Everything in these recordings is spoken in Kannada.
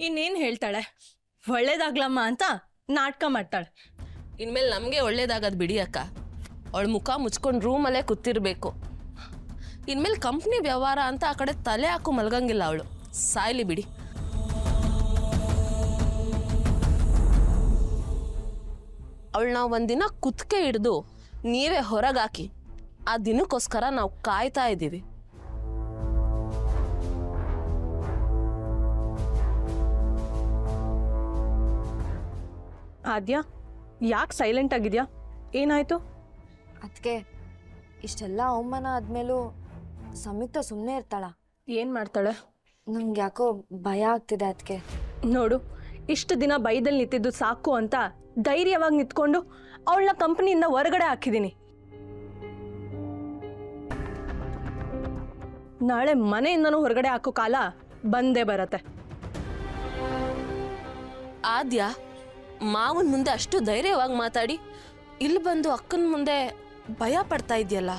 ಇನ್ನೇನು ಹೇಳ್ತಾಳೆ? ಒಳ್ಳೇದಾಗ್ಲಮ್ಮ ಅಂತ ನಾಟಕ ಮಾಡ್ತಾಳೆ. ಇನ್ಮೇಲೆ ನಮಗೆ ಒಳ್ಳೇದಾಗದ್ ಬಿಡಿ ಅಕ್ಕ. ಅವಳ ಮುಖ ಮುಚ್ಕೊಂಡು ರೂಮಲ್ಲೇ ಕೂತಿರ್ಬೇಕು. ಇನ್ಮೇಲೆ ಕಂಪ್ನಿ ವ್ಯವಹಾರ ಅಂತ ಆ ಕಡೆ ತಲೆ ಹಾಕು ಮಲ್ಗಂಗಿಲ್ಲ ಅವಳು. ಸಾಯ್ಲಿ ಬಿಡಿ. ಅವಳು ನಾವು ಒಂದಿನ ಕುತ್ಕೆ ಹಿಡಿದು ನೀವೇ ಹೊರಗಾಕಿ, ಆ ದಿನಕ್ಕೋಸ್ಕರ ನಾವು ಕಾಯ್ತಾ ಇದ್ದೀವಿ ಆದ್ಯ? ಯಾಕೆ ಸೈಲೆಂಟ್ ಆಗಿದ್ಯಾ? ಏನಾಯ್ತು? ಅದಕ್ಕೆ ಇಷ್ಟೆಲ್ಲ ಅವಮಾನ ಆದ್ಮೇಲೂ ಸಂಯುಕ್ತ ಸುಮ್ಮನೆ ಇರ್ತಾಳ. ಏನು ಮಾಡ್ತಾಳೆ? ನಂಗೆ ಯಾಕೋ ಭಯ ಆಗ್ತಿದೆ ಅದಕ್ಕೆ ನೋಡು ಇಷ್ಟು ದಿನ ಭಯದಲ್ಲಿ ನಿಂತಿದ್ದು ಸಾಕು ಅಂತ ಧೈರ್ಯವಾಗಿ ನಿಂತ್ಕೊಂಡು ಅವಳನ್ನ ಕಂಪ್ನಿಯಿಂದ ಹೊರಗಡೆ ಹಾಕಿದ್ದೀನಿ ನಾಳೆ ಮನೆಯಿಂದನೂ ಹೊರಗಡೆ ಹಾಕೋ ಕಾಲ ಬಂದೇ ಬರತ್ತೆ. ಆದ್ಯ? ಮಾವನ್ ಮುಂದೆ ಅಷ್ಟು ಧೈರ್ಯವಾಗಿ ಮಾತಾಡಿ ಇಲ್ಲಿ ಬಂದು ಅಕ್ಕನ ಮುಂದೆ ಭಯ ಪಡ್ತಾ ಇದೆಯಲ್ಲ?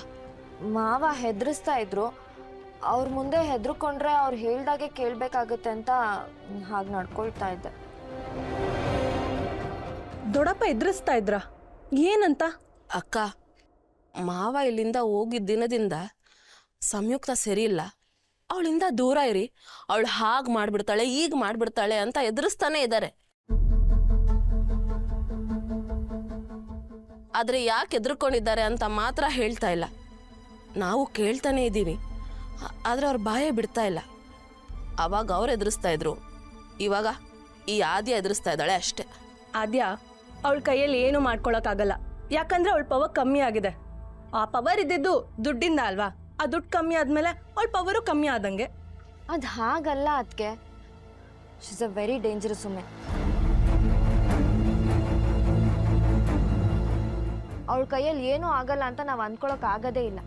ಮಾವ ಹೆದರಿಸ್ತಾ ಇದ್ರು. ಅವ್ರ ಮುಂದೆ ಹೆದರ್ಕೊಂಡ್ರೆ ಅವ್ರು ಹೇಳ್ದಾಗೆ ಕೇಳ್ಬೇಕಾಗತ್ತೆ ಅಂತ ಹಾಗೆ ನಡ್ಕೊಳ್ತಾ ಇದ್ದೆ. ದೊಡ್ಡಪ್ಪ ಎದುರಿಸ್ತಾ ಇದ್ರ? ಏನಂತ? ಅಕ್ಕ ಮಾವ ಇಲ್ಲಿಂದ ಹೋಗಿದ್ದ ದಿನದಿಂದ ಸಂಯುಕ್ತ ಸರಿ ಇಲ್ಲ ಅವಳಿಂದ ದೂರ ಇರಿ. ಅವಳು ಹಾಗೆ ಮಾಡಿಬಿಡ್ತಾಳೆ ಈಗ ಮಾಡ್ಬಿಡ್ತಾಳೆ ಅಂತ ಎದುರಿಸ್ತಾನೆ ಇದ್ದಾರೆ ಆದ್ರೆ ಯಾಕೆ ಎದುರುಕೊಂಡಿದ್ದಾರೆ ಅಂತ ಮಾತ್ರ ಹೇಳ್ತಾ ಇಲ್ಲ. ನಾವು ಕೇಳ್ತಾನೆ ಇದ್ದೀವಿ. ಆದರೆ ಅವ್ರ ಬಾಯ ಬಿಡ್ತಾ ಇಲ್ಲ. ಅವಾಗ ಅವ್ರು ಎದುರಿಸ್ತಾ ಇದ್ರು. ಇವಾಗ ಈ ಆದ್ಯ ಎದುರಿಸ್ತಾ ಇದ್ದಾಳೆ ಅಷ್ಟೇ. ಆದ್ಯ ಅವಳ ಕೈಯಲ್ಲಿ ಏನು ಮಾಡ್ಕೊಳಕ್ಕಾಗಲ್ಲ. ಯಾಕಂದ್ರೆ ಅವಳ ಪವರ್ ಕಮ್ಮಿ ಆಗಿದೆ. ಆ ಪವರ್ ಇದ್ದಿದ್ದು ದುಡ್ಡಿಂದ ಅಲ್ವಾ? ಆ ದುಡ್ಡು ಕಮ್ಮಿ ಆದ್ಮೇಲೆ ಅವಳ ಪವರು ಕಮ್ಮಿ ಆದಂಗೆ. ಅದು ಹಾಗಲ್ಲ ಅದಕ್ಕೆ ಶಿಸ್ ಅ ವೆರಿ ಡೇಂಜರಸ್ ಉಮೆ ಅವಳ ಕೈಯಲ್ಲಿ ಏನೂ ಆಗಲ್ಲ ಅಂತ ನಾವು ಅಂದ್ಕೊಳಕ್ ಆಗದೇ ಇಲ್ಲ.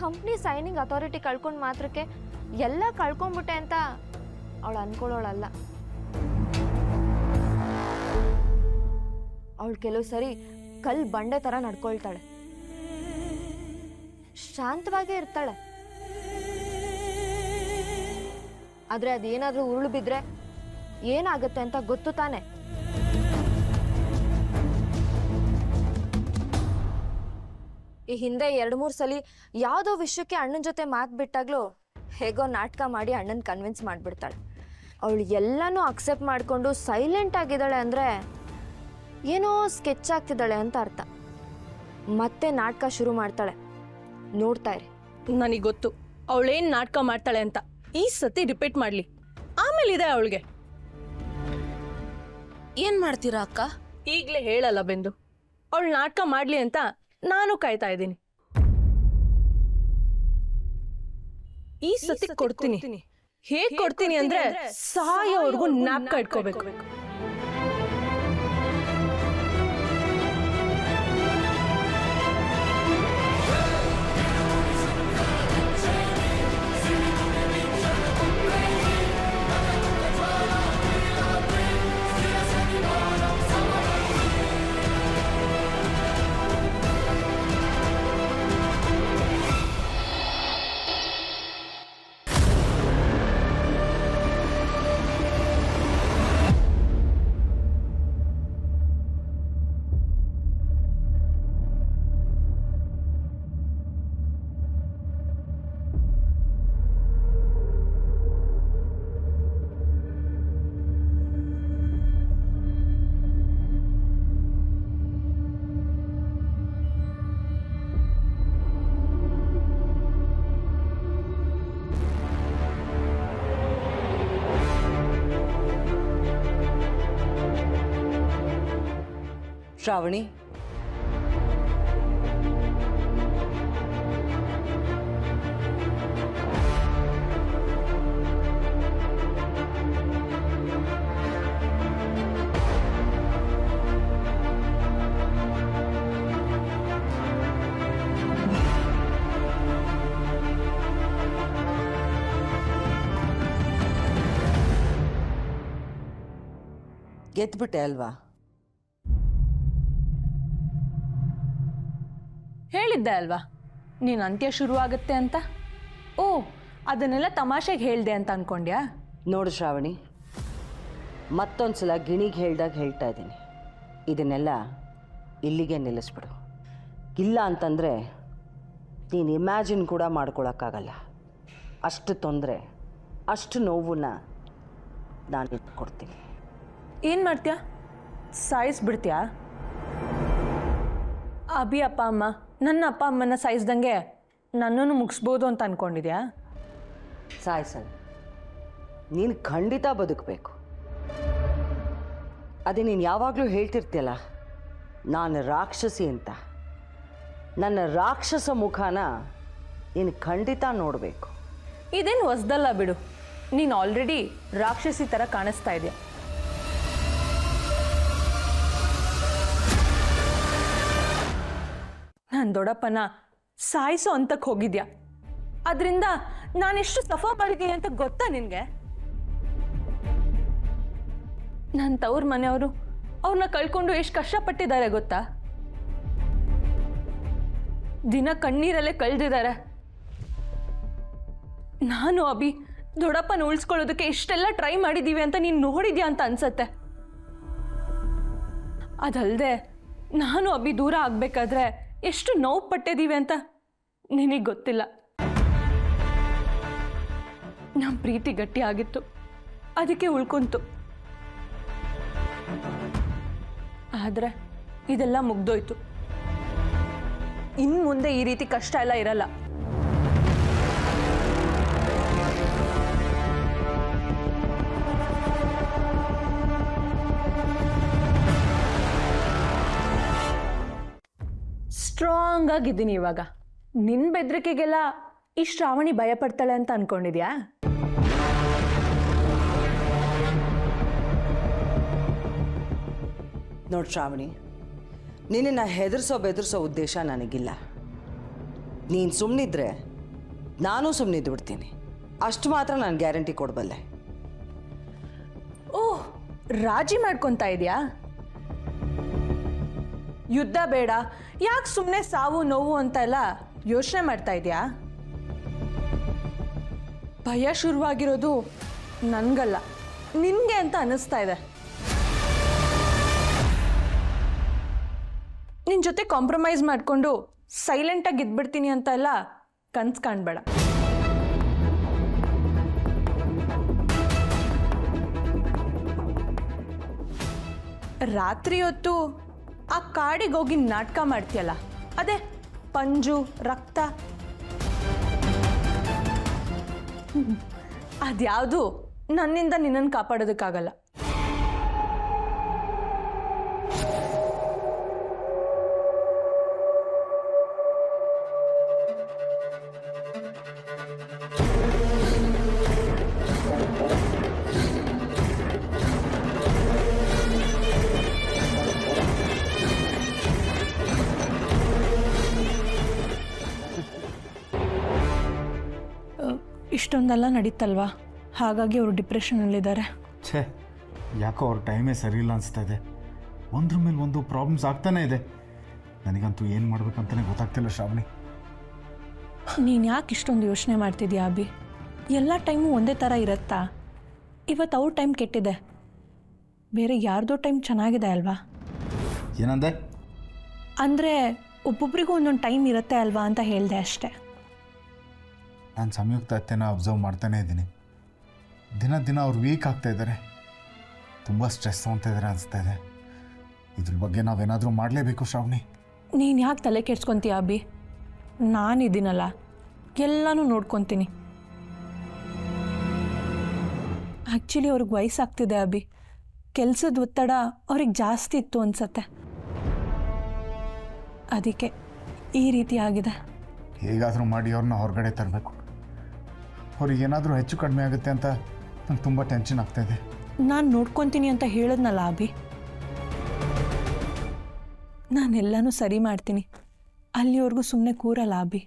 ಕಂಪ್ನಿ ಸೈನಿಂಗ್ ಅಥಾರಿಟಿ ಕಳ್ಕೊಂಡ್ ಮಾತ್ರಕ್ಕೆ ಎಲ್ಲ ಕಳ್ಕೊಂಡ್ಬಿಟ್ಟೆ ಅಂತ ಅವಳು ಅನ್ಕೊಳ್ಳೋಳಲ್ಲ ಅವಳು ಕೆಲವು ಸರಿ ಕಲ್ ಬಂಡೆ ಥರ ನಡ್ಕೊಳ್ತಾಳೆ. ಶಾಂತವಾಗೇ ಇರ್ತಾಳೆ. ಆದ್ರೆ ಅದೇನಾದ್ರೂ ಉರುಳು ಬಿದ್ರೆ ಏನಾಗುತ್ತೆ ಅಂತ ಗೊತ್ತು ತಾನೆ. ಈ ಹಿಂದೆ ಎರಡು ಮೂರು ಸಲ ಯಾವುದೋ ವಿಷಯಕ್ಕೆ ಅಣ್ಣನ ಜೊತೆ ಮಾತು ಬಿಟ್ಟಾಗ್ಲೂ ಹೇಗೋ ನಾಟಕ ಮಾಡಿ ಅಣ್ಣನ ಕನ್ವಿನ್ಸ್ ಮಾಡಿಬಿಡ್ತಾಳೆ. ಅವಳು ಎಲ್ಲನೂ ಅಕ್ಸೆಪ್ಟ್ ಮಾಡಿಕೊಂಡು ಸೈಲೆಂಟ್ ಆಗಿದ್ದಾಳೆ ಅಂದರೆ ಏನೋ ಸ್ಕೆಚ್ ಆಗ್ತಿದ್ದಾಳೆ ಅಂತ ಅರ್ಥ. ಮತ್ತೆ ನಾಟಕ ಶುರು ಮಾಡ್ತಾಳೆ. ನೋಡ್ತಾ ಇರಿ. ನನಗೆ ಗೊತ್ತು. ಅವಳೇನ್ ನಾಟಕ ಮಾಡ್ತಾಳೆ ಅಂತ. ಈ ಸತಿ ರಿಪೀಟ್ ಮಾಡ್ಲಿ. ಆಮೇಲೆ ಇದೆ ಅವಳಿಗೆ. ಏನು ಮಾಡ್ತೀರಾ ಅಕ್ಕ? ಈಗಲೇ ಹೇಳಲ್ಲ ಬೆಂದು. ಅವಳು ನಾಟಕ ಮಾಡ್ಲಿ ಅಂತ ನಾನು ಕಾಯ್ತಾ ಇದ್ದೀನಿ. ಈ ಸತಿ ಕೊಡ್ತೀನಿ. ಹೇಗ್ ಕೊಡ್ತೀನಿ ಅಂದ್ರೆ ಸಾಯೋವರೆಗೂ ಜ್ಞಾಪಕ ಇಟ್ಕೋಬೇಕು ಶ್ರಾವಣಿ ಗೆದ್ಬಿಟ್ಟೆ ಅಲ್ವಾ ಹೇಳಿದ್ದೆ ಅಲ್ವಾ? ನೀನು ಅಂತ್ಯ ಶುರು ಆಗತ್ತೆ ಅಂತ? ಓ ಅದನ್ನೆಲ್ಲ ತಮಾಷೆಗೆ ಹೇಳ್ದೆ ಅಂತ ಅಂದ್ಕೊಂಡ್ಯಾ ನೋಡು ಶ್ರಾವಣಿ ಮತ್ತೊಂದು ಸಲ ಗಿಣಿಗೆ ಹೇಳ್ದಾಗ ಹೇಳ್ತಾ ಇದ್ದೀನಿ. ಇದನ್ನೆಲ್ಲ ಇಲ್ಲಿಗೆ ನಿಲ್ಲಿಸ್ಬಿಡು. ಇಲ್ಲ ಅಂತಂದರೆ ನೀನು ಇಮ್ಯಾಜಿನ್ ಕೂಡ ಮಾಡ್ಕೊಳಕ್ಕಾಗಲ್ಲ. ಅಷ್ಟು ತೊಂದರೆ ಅಷ್ಟು ನೋವನ್ನ ನಾನು ಕೊಡ್ತೀನಿ. ಏನು ಮಾಡ್ತೀಯಾ? ಸಾಯಿಸ್ಬಿಡ್ತೀಯಾ? ಅಭಿ ಅಪ್ಪ ಅಮ್ಮ. ನನ್ನ ಅಪ್ಪ ಅಮ್ಮನ ಸಾಯಿಸ್ದಂಗೆ ನನ್ನನ್ನು ಮುಗಿಸ್ಬೋದು ಅಂತ ಅನ್ಕೊಂಡಿದ್ಯಾ? ಸಾಯ್ಸಲ್ಲ ನೀನು ಖಂಡಿತ ಬದುಕಬೇಕು. ಅದೇ ನೀನು ಯಾವಾಗಲೂ ಹೇಳ್ತಿರ್ತೀಯಲ್ಲ ನಾನು ರಾಕ್ಷಸಿ ಅಂತ. ನನ್ನ ರಾಕ್ಷಸ ಮುಖನ ನೀನು ಖಂಡಿತ ನೋಡಬೇಕು. ಇದೇನು ಹೊಸ್ದಲ್ಲ ಬಿಡು. ನೀನು ಆಲ್ರೆಡಿ ರಾಕ್ಷಸಿ ಥರ ಕಾಣಿಸ್ತಾ ಇದೆಯಾ? ನಾನು ದೊಡ್ಡಪ್ಪನ ಸಾಯಿಸೋ ಅಂತಕ್ಕೆ ಹೋಗಿದ್ಯಾ? ಅದರಿಂದ ನಾನೆಷ್ಟು ಸಫಾ ಮಾಡಿದ್ದೀನಿ ಅಂತ ಗೊತ್ತಾ ನಿನಗೆ? ನನ್ನ ತವ್ರ ಮನೆಯವರು ಅವ್ರನ್ನ ಕಳ್ಕೊಂಡು ಎಷ್ಟು ಕಷ್ಟಪಟ್ಟಿದ್ದಾರೆ ಗೊತ್ತಾ? ದಿನ ಕಣ್ಣೀರಲ್ಲೇ ಕಳೆದಿದ್ದಾರೆ. ನಾನು ಅಭಿ ದೊಡ್ಡಪ್ಪನ ಉಳಿಸ್ಕೊಳ್ಳೋದಕ್ಕೆ ಇಷ್ಟೆಲ್ಲ ಟ್ರೈ ಮಾಡಿದ್ದೀವಿ ಅಂತ ನೀನು ನೋಡಿದ್ಯಾ ಅಂತ ಅನ್ಸತ್ತೆ. ಅದಲ್ಲದೆ ನಾನು ಅಭಿ ದೂರ ಆಗಬೇಕಾದ್ರೆ ಎಷ್ಟು ನೋವು ಪಟ್ಟಿದ್ದೀವಿ ಅಂತ ನಿನಗೆ ಗೊತ್ತಿಲ್ಲ. ನಮ್ಮ ಪ್ರೀತಿ ಗಟ್ಟಿ ಆಗಿತ್ತು. ಅದಕ್ಕೆ ಉಳ್ಕೊಂತು. ಆದರೆ ಇದೆಲ್ಲ ಮುಗ್ದೋಯ್ತು. ಇನ್ನು ಮುಂದೆ ಈ ರೀತಿ ಕಷ್ಟ ಎಲ್ಲ ಇರಲ್ಲ. ಸ್ಟ್ರಾಂಗ್ ಆಗಿದ್ದೀನಿ ಇವಾಗ. ನಿನ್ನ ಬೆದರಿಕೆಗೆಲ್ಲ ಈ ಶ್ರಾವಣಿ ಭಯ ಪಡ್ತಾಳೆ ಅಂತ ಅನ್ಕೊಂಡಿದ್ಯಾ? ನೋಡಿ ಶ್ರಾವಣಿ ನಿನ್ನನ್ನು ಹೆದರ್ಸೋ ಬೆದರ್ಸೋ ಉದ್ದೇಶ ನನಗಿಲ್ಲ. ನೀನು ಸುಮ್ಮನಿದ್ರೆ ನಾನು ಸುಮ್ಮನಿದ್ದು ಬಿಡ್ತೀನಿ. ಅಷ್ಟು ಮಾತ್ರ ನಾನು ಗ್ಯಾರಂಟಿ ಕೊಡಬಲ್ಲೆ. ಓಹ್ ರಾಜಿ ಮಾಡ್ಕೊತಾ ಇದೆಯಾ? ಯುದ್ಧ ಬೇಡ. ಯಾಕೆ ಸುಮ್ಮನೆ ಸಾವು, ನೋವು ಅಂತ ಎಲ್ಲ ಯೋಚನೆ ಮಾಡ್ತಾ ಇದೆಯಾ? ಭಯ ಶುರುವಾಗಿರೋದು ನನಗಲ್ಲ. ನಿನಗೆ ಅಂತ ಅನ್ನಿಸ್ತಾ ಇದೆ. ನಿನ್ನ ಜೊತೆ ಕಾಂಪ್ರಮೈಸ್ ಮಾಡಿಕೊಂಡು ಸೈಲೆಂಟಾಗಿ ಇದ್ಬಿಡ್ತೀನಿ ಅಂತ ಎಲ್ಲ ಕನ್ಸು ಕಾಣಬೇಡ. ರಾತ್ರಿ ಹೊತ್ತು ಆ ಕಾಡಿಗೆ ಹೋಗಿ ನಾಟಕ ಮಾಡ್ತೀಯಲ್ಲ? ಅದೇ ಪಂಜು ರಕ್ತ. ಅದ್ಯಾವುದು? ನನ್ನಿಂದ ನಿನ್ನನ್ನು ಕಾಪಾಡೋದಕ್ಕಾಗಲ್ಲ. ಇಷ್ಟೊಂದೆಲ್ಲ ನಡೀತಲ್ವಾ? ಹಾಗಾಗಿ ಅವರು ಡಿಪ್ರೆಷನಲ್ಲಿದ್ದಾರೆ. ಛೇ ಯಾಕೋ ಅವ್ರ ಟೈಮೇ ಸರಿ ಇಲ್ಲ ಅನಿಸ್ತಾ ಇದೆ ಒಂದ್ರ ಮೇಲೆ ಒಂದು ಪ್ರಾಬ್ಲಮ್ಸ್ ಆಗ್ತಾನೆ ಇದೆ. ನನಗಂತೂ ಏನು ಮಾಡ್ಬೇಕಂತಲೇ ಗೊತ್ತಾಗ್ತಿಲ್ಲ ಶ್ರಾವಣಿ. ನೀನು ಯಾಕೆ ಇಷ್ಟೊಂದು ಯೋಚನೆ ಮಾಡ್ತಿದ್ಯಾ ಅಭಿ? ಎಲ್ಲ ಟೈಮು ಒಂದೇ ಥರ ಇರುತ್ತಾ? ಇವತ್ತು ಅವ್ರ ಟೈಮ್ ಕೆಟ್ಟಿದೆ. ಬೇರೆ ಯಾರ್ದೋ ಟೈಮ್ ಚೆನ್ನಾಗಿದೆ ಅಲ್ವಾ? ಏನಂದೆ? ಅಂದರೆ ಒಬ್ಬೊಬ್ರಿಗೂ ಒಂದೊಂದು ಟೈಮ್ ಇರುತ್ತೆ ಅಲ್ವಾ ಅಂತ ಹೇಳಿದೆ ಅಷ್ಟೆ. ನಾನು ಸಂಯುಕ್ತ ಅತ್ತೆನ ಅಬ್ಸರ್ವ್ ಮಾಡ್ತಾನೇ ಇದ್ದೀನಿ. ದಿನ ದಿನ ಅವ್ರು ವೀಕ್ ಆಗ್ತಾ ಇದ್ದಾರೆ. ತುಂಬ ಸ್ಟ್ರೆಸ್ ತೊಗೊತಾ ಇದ್ದಾರೆ ಅನಿಸ್ತಾ ಇದೆ. ಇದ್ರ ಬಗ್ಗೆ ನಾವೇನಾದರೂ ಮಾಡಲೇಬೇಕು ಶ್ರಾವಣಿ. ನೀನು ಯಾಕೆ ತಲೆ ಕೆಡ್ಸ್ಕೊತೀಯ ಅಬ್ಬಿ ನಾನಿದ್ದೀನಲ್ಲ. ಎಲ್ಲನೂ ನೋಡ್ಕೊತೀನಿ. ಆ್ಯಕ್ಚುಲಿ ಅವ್ರಿಗೆ ವಯಸ್ಸಾಗ್ತಿದೆ ಅಭಿ. ಕೆಲಸದ ಒತ್ತಡ ಅವ್ರಿಗೆ ಜಾಸ್ತಿ ಇತ್ತು ಅನ್ಸತ್ತೆ. ಅದಕ್ಕೆ ಈ ರೀತಿ ಆಗಿದೆ. ಹೇಗಾದರೂ ಮಾಡಿ ಅವ್ರನ್ನ ಹೊರಗಡೆ ತರಬೇಕು. ಅವ್ರಿಗೆ ಏನಾದರೂ ಹೆಚ್ಚು ಕಡಿಮೆ ಆಗುತ್ತೆ ಅಂತ ನಂಗೆ ತುಂಬ ಟೆನ್ಷನ್ ಆಗ್ತಾಯಿದೆ ನಾನು ನೋಡ್ಕೊತೀನಿ ಅಂತ ಹೇಳಿದ್ನಲ್ಲ ಅಭಿ? ನಾನೆಲ್ಲನೂ ಸರಿ ಮಾಡ್ತೀನಿ. ಅಲ್ಲಿವರೆಗೂ ಸುಮ್ಮನೆ ಕೂರಲ್ಲ ಅಭಿ.